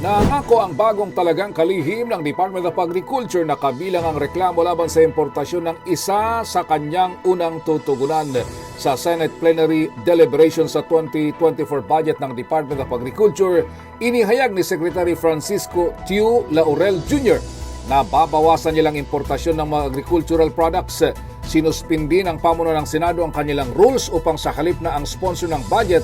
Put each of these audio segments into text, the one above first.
Nangako ang bagong talagang kalihim ng Department of Agriculture na kabilang ang reklamo laban sa importasyon ng isa sa kanyang unang tutugunan sa Senate Plenary Deliberation sa 2024 budget ng Department of Agriculture. Inihayag ni Secretary Francisco Tiu Laurel Jr. na babawasan nilang importasyon ng mga agricultural products. Sinuspindi ng pamuno ng Senado ang kanilang rules upang sa halip na ang sponsor ng budget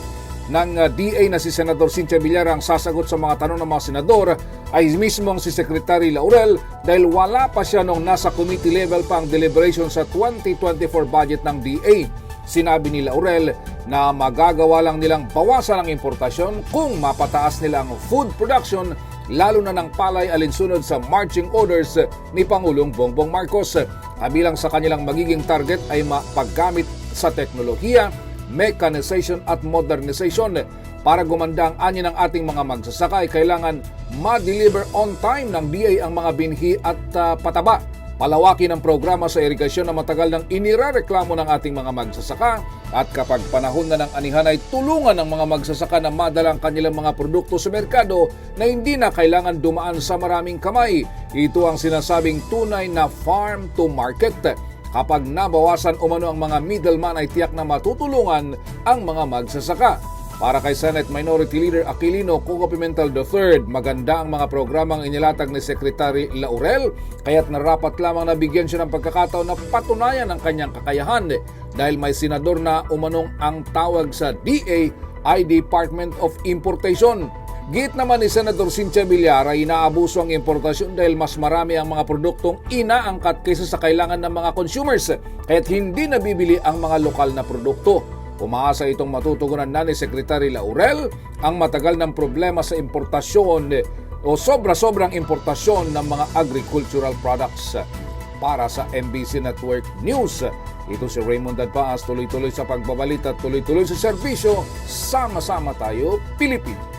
ng uh, DA na si Senador Cynthia Villar ang sasagot sa mga tanong ng mga senador ay mismong si Secretary Laurel dahil wala pa siya nung nasa committee level pa ang deliberation sa 2024 budget ng DA. Sinabi ni Laurel na magagawa lang nilang bawasan ang importasyon kung mapataas nila ang food production lalo na ng palay alinsunod sa marching orders ni Pangulong Bongbong Marcos. Kabilang sa kanilang magiging target ay mapaggamit sa teknolohiya, mechanization at modernization. Para gumanda ang ani ng ating mga magsasaka ay kailangan ma-deliver on time ng DA ang mga binhi at ah, pataba. Palawakin ang programa sa irigasyon na matagal nang inirereklamo ng ating mga magsasaka at kapag panahon na ng anihan ay tulungan ng mga magsasaka na madala ang kanilang mga produkto sa merkado na hindi na kailangan dumaan sa maraming kamay. Ito ang sinasabing tunay na farm to market. Kapag nabawasan umano ang mga middleman ay tiyak na matutulungan ang mga magsasaka. Para kay Senate Minority Leader Aquilino Coco Pimentel III, maganda ang mga programang inilatag ni Secretary Laurel, kaya't narapat lamang nabigyan siya ng pagkakataon na patunayan ang kanyang kakayahan dahil may senador na umanong ang tawag sa DA ay Department of Importation. Git naman ni Senador Cynthia Villara, inaabuso ang importasyon dahil mas marami ang mga produktong inaangkat kaysa sa kailangan ng mga consumers, kaya't hindi nabibili ang mga lokal na produkto. Umaasa itong matutugunan na ni Secretary Laurel ang matagal ng problema sa importasyon o sobra-sobrang importasyon ng mga agricultural products. Para sa MBC Network News, ito si Raymond Dadpaas, tuloy-tuloy sa pagbabalita at tuloy-tuloy sa serbisyo. Sama-sama tayo, Pilipino.